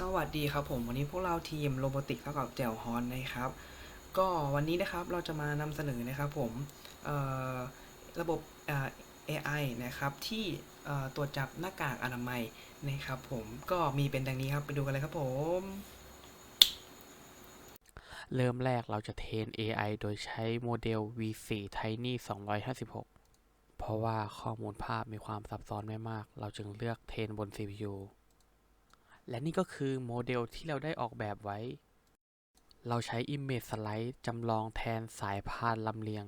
สวัสดีครับผมวันนี้พวกเราทีมโรบอติกเท่ากับแจวฮอนนะครับ ก็วันนี้นะครับเราจะมานำเสนอนะครับผมระบบเอ่อ AI นะครับที่ตรวจจับหน้ากากอนามัยนะครับผมก็มีเป็นดังนี้ครับไปดูกันเลยครับผม เริ่มแรกเราจะเทรน AI โดยใช้โมเดล V4 Tiny 256 เพราะว่าข้อมูลภาพมีความซับซ้อนไม่มาก เราจึงเลือกเทรนบน CPU และนี่ก็คือโมเดลที่เราได้ออกแบบไว้ เราใช้ Image Slide จำลองแทนสายพานลำเลียง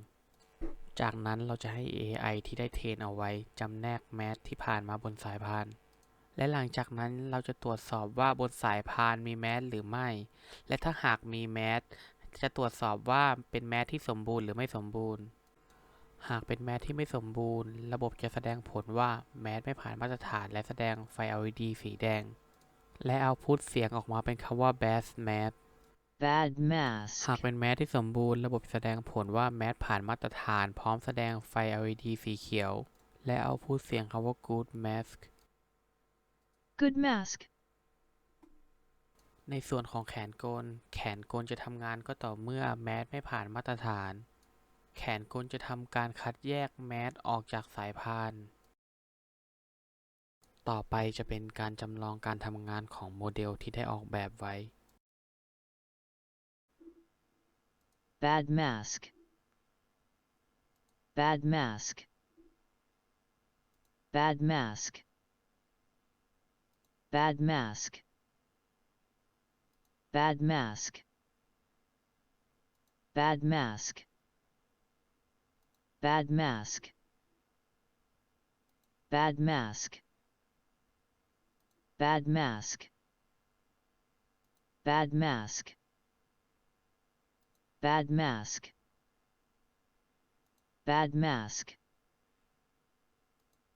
จากนั้นเราจะให้ AI ที่ได้เทรนเอาไว้จำแนกแมสที่ผ่านมาบนสายพาน และหลังจากนั้นเราจะตรวจสอบว่าบนสายพานมีแมสหรือไม่ และถ้าหากมีแมสจะตรวจสอบว่าเป็นแมสที่สมบูรณ์หรือไม่สมบูรณ์ หากเป็นแมสที่ไม่สมบูรณ์ ระบบจะแสดงผลว่าแมสไม่ผ่านมาตรฐานและแสดงไฟ LED สีแดง และเอาพุทเสียงออกมาเป็นคำว่า bad mask Bad mask. หากเป็นแมสที่สมบูรณ์ระบบแสดงผลว่าแมสผ่านมาตรฐาน พร้อมแสดงไฟ LED สีเขียว และเอาพุทเสียงคำว่า good mask Good mask. ในส่วนของแขนกล แขนกลจะทำงานก็ต่อเมื่อแมสไม่ผ่านมาตรฐาน แขนกลจะทำการคัดแยกแมสออกจากสายพาน ต่อไปจะเป็นการจำลองการทำงานของโมเดลที่ได้ออกแบบไว้ Bad mask. Bad mask. Bad mask. Bad mask. Bad mask. Bad mask. Bad mask. Bad mask. Bad mask. Bad mask. Bad mask. Bad mask.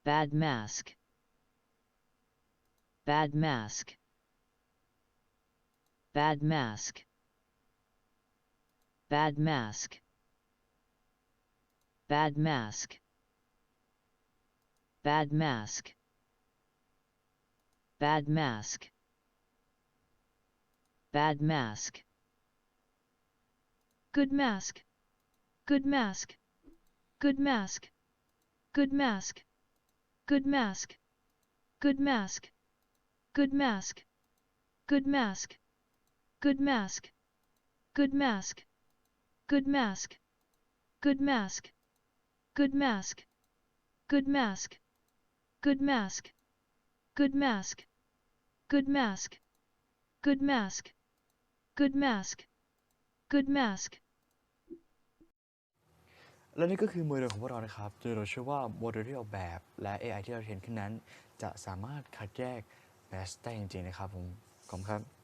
Bad mask. Bad mask. Bad mask. Bad mask. Bad mask. Bad mask. Bad mask. Bad mask. Good mask. Good mask. Good mask. Good mask. Good mask. Good mask. Good mask. Good mask. Good mask. Good mask. Good mask. Good mask. Good mask. Good mask. Good mask. Good mask. Good mask. Good mask. Good mask. Good mask. และนี่ก็คือโมเดลของพวกเรานะครับโดยเราเชื่อว่าโมเดลที่ออกแบบ และ AI ที่เราเทรนขึ้นนั้น จะสามารถคัดแยกแมสได้จริงๆนะครับผมขอบคุณครับ